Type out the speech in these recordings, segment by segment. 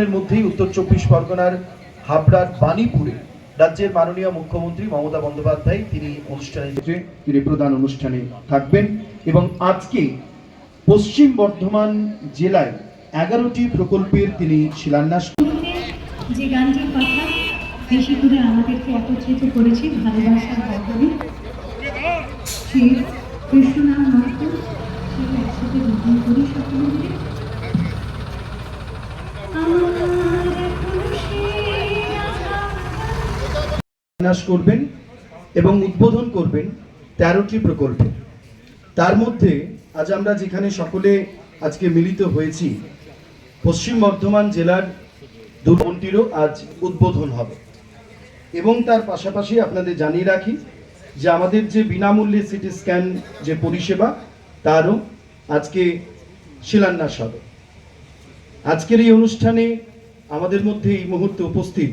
সম্প্রতি উত্তর চব্বিশ পরগনার হাবড়ার বাণীপুরে রাজ্যের মাননীয় মুখ্যমন্ত্রী মমতা বন্দ্যোপাধ্যায় তিনি অনুষ্ঠানে তিনি প্রধান অনুষ্ঠানে থাকবেন এবং আজকে পশ্চিম বর্ধমান জেলায় এগারোটি প্রকল্পের তিনি শিলান্যাস যে গানটির কথা বেশি করে আমাদেরকে একত্রিত করেছে ভালোবাসার সে সে একসাথে গ্রহণ করি সকলে মিলে আমার এখনও সে রাধা শিলান্যাস করবেন এবং উদ্বোধন করবেন তেরোটি প্রকল্পে। তার মধ্যে আজ আমরা যেখানে সকলে আজকে মিলিত হয়েছি, পশ্চিম বর্ধমান জেলার দুর্বনটিরও আজ উদ্বোধন হবে। এবং তার পাশাপাশি আপনাদের জানিয়ে রাখি যে আমাদের যে বিনামূল্যে সিটি স্ক্যান যে পরিষেবা, তারও আজকে শিলান্যাস হবে। আজকের এই অনুষ্ঠানে আমাদের মধ্যে এই মুহূর্তে উপস্থিত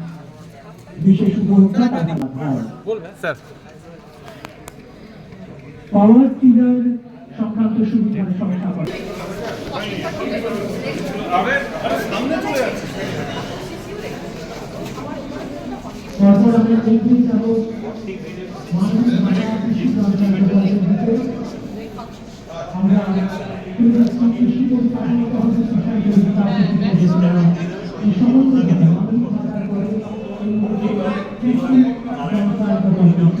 বিশেষ উপভোক্তা স্যার পাওয়ার টিলার সংক্রান্ত সুবিধার সমস্যা তারপর আমরা এগিয়ে যাব। আমরা কৃষি পরিকাঠামো তহবিল প্রসার জন্য তাদের করেছিলাম। এই সমস্ত মাননীয় ভাতার করে এই কৃষি ব্যবসায়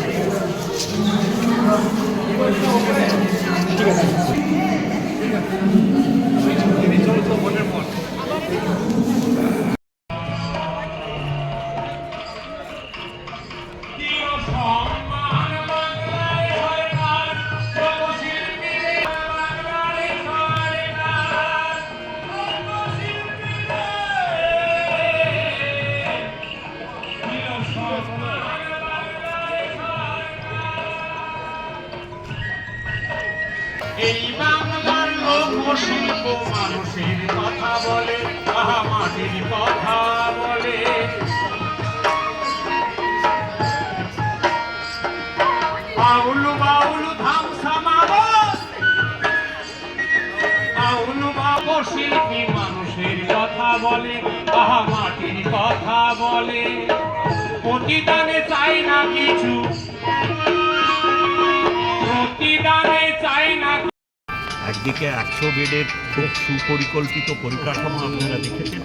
বাবু শিল্পী মানুষের কথা বলে আহা কথা বলে প্রতিদানে চাই না কিছু একদিকে একশো বেডের খুব সুপরিকল্পিত পরিকাঠামো আপনারা দেখেছেন,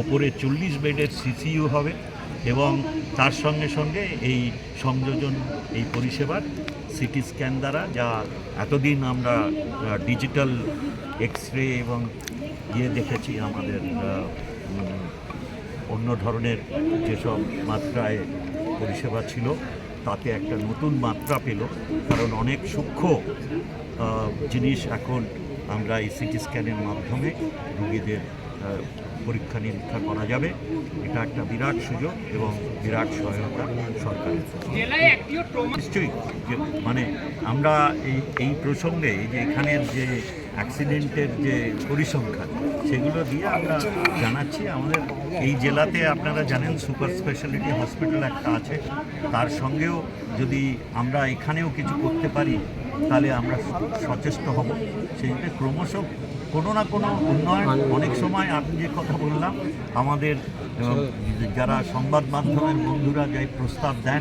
ওপরে চল্লিশ বেডের সিসিইউ হবে এবং তার সঙ্গে সঙ্গে এই সংযোজন, এই পরিষেবার সিটি স্ক্যান দ্বারা যা এতদিন আমরা ডিজিটাল এক্স রে এবং ইয়ে দেখেছি আমাদের অন্য ধরনের যেসব মাত্রায় পরিষেবা ছিল, তাতে একটা নতুন মাত্রা পেল, কারণ অনেক সূক্ষ্ম জিনিস এখন আমরা এই সিটি স্ক্যানের মাধ্যমে রুগীদের পরীক্ষা নিরীক্ষা করা যাবে। এটা একটা বিরাট সুযোগ এবং বিরাট সহায়তা সরকারের। নিশ্চয়ই মানে আমরা এই এই প্রসঙ্গে এই যে এখানের যে অ্যাক্সিডেন্টের যে পরিসংখ্যান সেগুলো দিয়ে আমরা জানাচ্ছি। আমাদের এই জেলাতে আপনারা জানেন সুপার স্পেশালিটি হসপিটাল একটা আছে। তার সঙ্গেও যদি আমরা এখানেও কিছু করতে পারি তাহলে আমরা সচেষ্ট হব। সেই জন্য ক্রমশ কোনো না কোনো উন্নয়ন, অনেক সময় আমি যে কথা বললাম, আমাদের যারা সংবাদ মাধ্যমের বন্ধুরা যে প্রস্তাব দেন,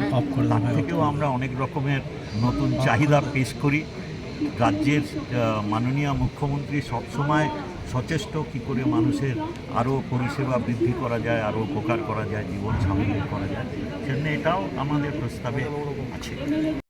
তার থেকেও আমরা অনেক রকমের নতুন চাহিদা পেশ করি। রাজ্যের মাননীয় মুখ্যমন্ত্রী সবসময় সচেষ্ট কী করে মানুষের আরও পরিষেবা বৃদ্ধি করা যায়, আরও উপকার করা যায়, জীবন স্বাভাবিক করা যায়। সেজন্য এটাও আমাদের প্রস্তাবে আছে।